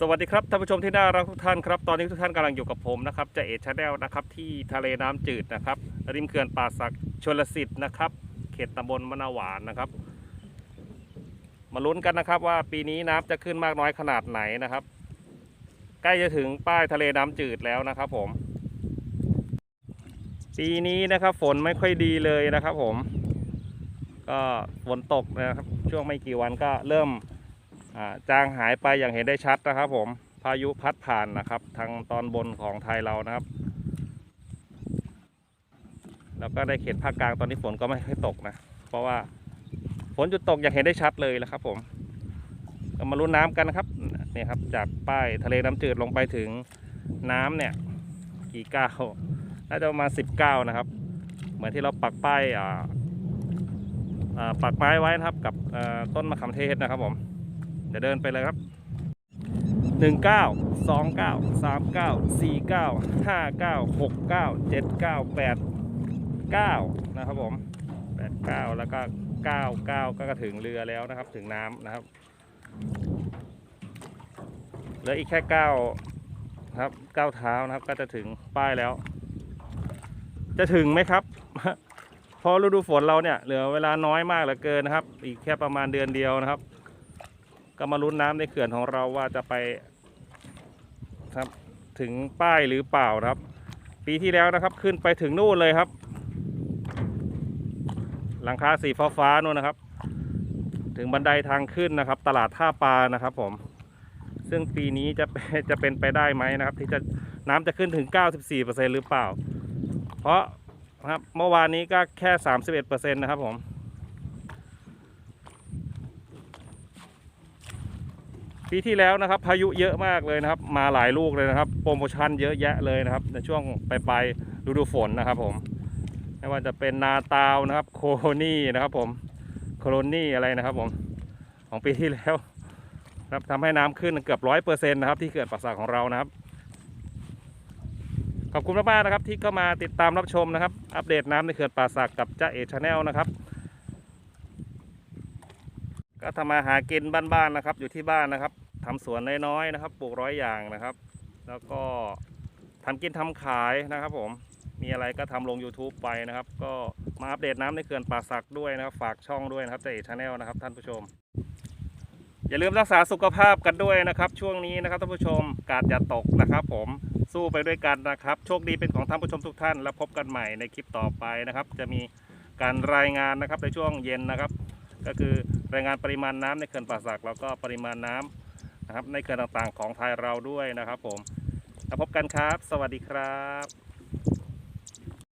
สวัสดีครับท่านผู้ชมที่น่ารักทุกท่านครับตอนนี้ทุกท่านกำลังอยู่กับผมนะครับจะเอชแนลนะครับที่ทะเลน้ำจืดนะครับริมเขื่อนป่าสักชลสิทธิ์นะครับ เขตตำบลมะนาวหวานนะครับ มาลุ้นกันนะครับว่าปีนี้น้ำจะขึ้นมากน้อยขนาดไหนนะครับ ใกล้จะถึงป้ายทะเลน้ำจืดแล้วนะครับ ผม ปีนี้นะครับ ฝนไม่ค่อยดีเลยนะครับ ผม ก็ฝนตกนะครับ ช่วงไม่กี่วันก็เริ่ม จางหายไปอย่างเห็นได้ชัดนะครับ ผมพายุพัดผ่านนะครับ ทางตอนบนของไทยเรานะครับ แล้วก็ได้เขตภาคกลางตอนนี้ฝนก็ไม่ค่อยตกนะ เพราะว่าฝนหยุดตกอย่างเห็นได้ชัดเลยแล้วครับ ผมมาลุ้นน้ำกันนะครับเนี่ยครับ จากป้ายทะเลน้ำจืดลงไปถึงน้ำเนี่ย กี่ก้าวน่าจะประมาณสิบก้านะครับ เหมือนที่เราปักป้ายอ่าปักไม้ไว้นะครับ กับต้นมะขามเทศนะครับผม เดี๋ยวเดินไปเลยครับหนึ่งเก้าสองเก้าสามเก้าสี่เก้าห้าเก้าหกเก้าเจ็ดเก้าแปดเก้านะครับผมแปดเก้าแล้วก็เก้าเก้าก็ถึงเรือแล้วนะครับ ถึงน้ำนะครับเหลืออีกแค่เก้าครับเก้าเท้านะครับ ก็จะถึงป้ายแล้ว จะถึงไหมครับเพราะฤดูฝนเราเนี่ยเหลือเวลาน้อยมากเหลือเกินนะครับ อีกแค่ประมาณเดือนเดียวนะครับ ก็มาลุ้นน้ำในเขื่อนของเราว่าจะไปครับถึงป้ายหรือเปล่านะครับ ปีที่แล้วนะครับขึ้นไปถึงนู่นเลยครับ หลังคาสีฟ้าฟ้านู่นนะครับ ถึงบันไดทางขึ้นนะครับ ตลาดท่าปลานะครับผม ซึ่งปีนี้จะจะเป็นไปได้ไหมนะครับ ที่จะน้ำจะขึ้นถึง 94%หรือเปล่า เพราะนะครับเมื่อวานนี้ก็แค่ 31%นะครับผม ปีที่แล้วนะครับ พายุเยอะมากเลยนะครับ มาหลายลูกเลยนะครับ โปรโมชั่นเยอะแยะเลยนะครับ ในช่วงปลายๆฤดูฝนนะครับผมไม่ว่าจะเป็นนาตาวนะครับโคโนี่นะครับ ผมโคโลนี่อะไรนะครับ ผมของปีที่แล้วนะครับทำให้น้ำขึ้นเกือบร้อยเปอร์เซ็นต์นะครับ ที่เขื่อนป่าสักของเรานะครับ ขอบคุณมากๆนะครับ ที่เข้ามาติดตามรับชมนะครับ อัปเดตน้ำในเขื่อนป่าสักกับจ้าเอชาแนลนะครับ ก็ทำมาหากินบ้านๆนะครับ อยู่ที่บ้านนะครับทำสวนน้อยๆนะครับ ปลูกร้อยอย่างนะครับ แล้วก็ทำกินทำขายนะครับ ผมมีอะไรก็ทำลง YouTube ไปนะครับ ก็มาอัปเดตน้ำในเขื่อนป่าสักด้วยนะครับ ฝากช่องด้วยนะครับเจชาแนลนะครับท่านผู้ชม อย่าลืมรักษาสุขภาพกันด้วยนะครับ ช่วงนี้นะครับท่านผู้ชมกาดอย่าตกนะครับ ผมสู้ไปด้วยกันนะครับ โชคดีเป็นของท่านผู้ชมทุกท่าน แล้วพบกันใหม่ในคลิปต่อไปนะครับ จะมีการรายงานนะครับในช่วงเย็นนะครับ ก็คือรายงานปริมาณน้ำในเขื่อนป่าสักแล้วก็ปริมาณน้ำนะครับในเขื่อนต่างๆ ของไทยเราด้วยนะครับผมแล้วพบกันครับ สวัสดีครับ